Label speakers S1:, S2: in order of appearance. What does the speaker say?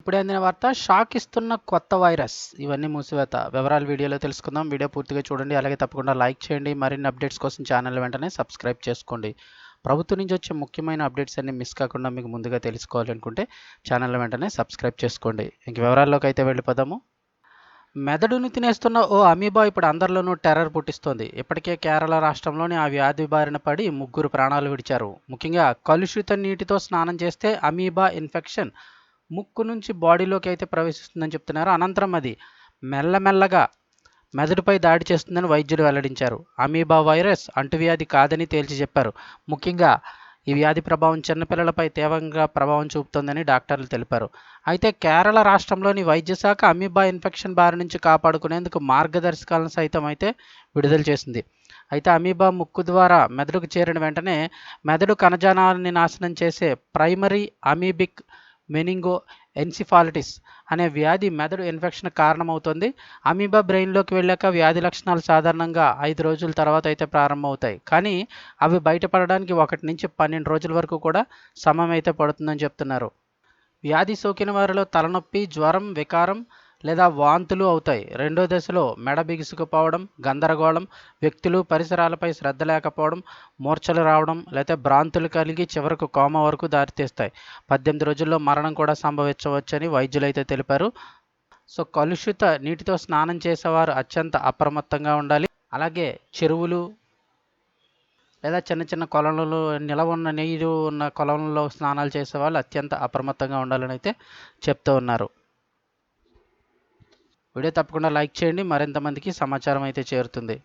S1: ఇప్పుడే అందిన వార్త షాక్ ఇస్తున్న కొత్త వైరస్. ఇవన్నీ మూసివేత. వివరాలు వీడియోలో తెలుసుకుందాం. వీడియో పూర్తిగా చూడండి. అలాగే తప్పకుండా లైక్ చేయండి. మరిన్ని అప్డేట్స్ కోసం ఛానల్ వెంటనే సబ్స్క్రైబ్ చేసుకోండి. ప్రభుత్వం నుంచి వచ్చే ముఖ్యమైన అప్డేట్స్ అన్ని మిస్ కాకుండా మీకు ముందుగా తెలుసుకోవాలనుకుంటే ఛానల్ వెంటనే సబ్స్క్రైబ్ చేసుకోండి. ఇంక వివరాల్లోకి అయితే వెళ్ళిపోదాము. మెదడుని తినేస్తున్న ఓ అమీబా ఇప్పుడు అందరిలోనూ టెర్రర్ పుట్టిస్తోంది. ఇప్పటికే కేరళ రాష్ట్రంలోని ఆ వ్యాధి బారిన పడి ముగ్గురు ప్రాణాలు విడిచారు. ముఖ్యంగా కలుషిత నీటితో స్నానం చేస్తే అమీబా ఇన్ఫెక్షన్ ముక్కు నుంచి బాడీలోకి అయితే ప్రవేశిస్తుందని చెప్తున్నారు. అనంతరం అది మెల్లమెల్లగా మెదడుపై దాడి చేస్తుందని వైద్యులు వెల్లడించారు. అమీబా వైరస్ అంటువ్యాధి కాదని తేల్చి చెప్పారు. ముఖ్యంగా ఈ వ్యాధి ప్రభావం చిన్నపిల్లలపై తీవ్రంగా ప్రభావం చూపుతోందని డాక్టర్లు తెలిపారు. అయితే కేరళ రాష్ట్రంలోని వైద్య శాఖ అమీబా ఇన్ఫెక్షన్ బారి నుంచి కాపాడుకునేందుకు మార్గదర్శకాలను సైతం అయితే విడుదల చేసింది. అయితే అమీబా ముక్కు ద్వారా మెదడుకు చేరిన వెంటనే మెదడు కణజాలాన్ని నాశనం చేసే ప్రైమరీ అమీబిక్ మెనింగో ఎన్సిఫాలిటిస్ అనే వ్యాధి మెదడు ఇన్ఫెక్షన్ కారణమవుతుంది. అమీబా బ్రెయిన్లోకి వెళ్ళాక వ్యాధి లక్షణాలు సాధారణంగా ఐదు రోజుల తర్వాత అయితే ప్రారంభమవుతాయి. కానీ అవి బయటపడడానికి ఒకటి నుంచి పన్నెండు రోజుల వరకు కూడా సమయం అయితే పడుతుందని చెప్తున్నారు. వ్యాధి సోకిన వారిలో తలనొప్పి జ్వరం వికారం లేదా వాంతులు అవుతాయి. రెండో దశలో మెడ బిగుసుకుపోవడం గందరగోళం వ్యక్తులు పరిసరాలపై శ్రద్ధ లేకపోవడం మూర్ఛలు రావడం లేదా భ్రాంతులు కలిగి చివరకు కోమ వరకు దారితీస్తాయి. పద్దెనిమిది రోజుల్లో మరణం కూడా సంభవించవచ్చని వైద్యులు అయితే తెలిపారు. సో కలుషిత నీటితో స్నానం చేసేవారు అత్యంత అప్రమత్తంగా ఉండాలి. అలాగే చెరువులు లేదా చిన్న చిన్న కొలంలో నిలవ ఉన్న నీరు ఉన్న కొలంలో స్నానాలు చేసేవాళ్ళు అత్యంత అప్రమత్తంగా ఉండాలని అయితే చెప్తూ ఉన్నారు. వీడియో తప్పకుండా లైక్ చేయండి. మరింత మందికి సమాచారం అయితే చేరుతుంది.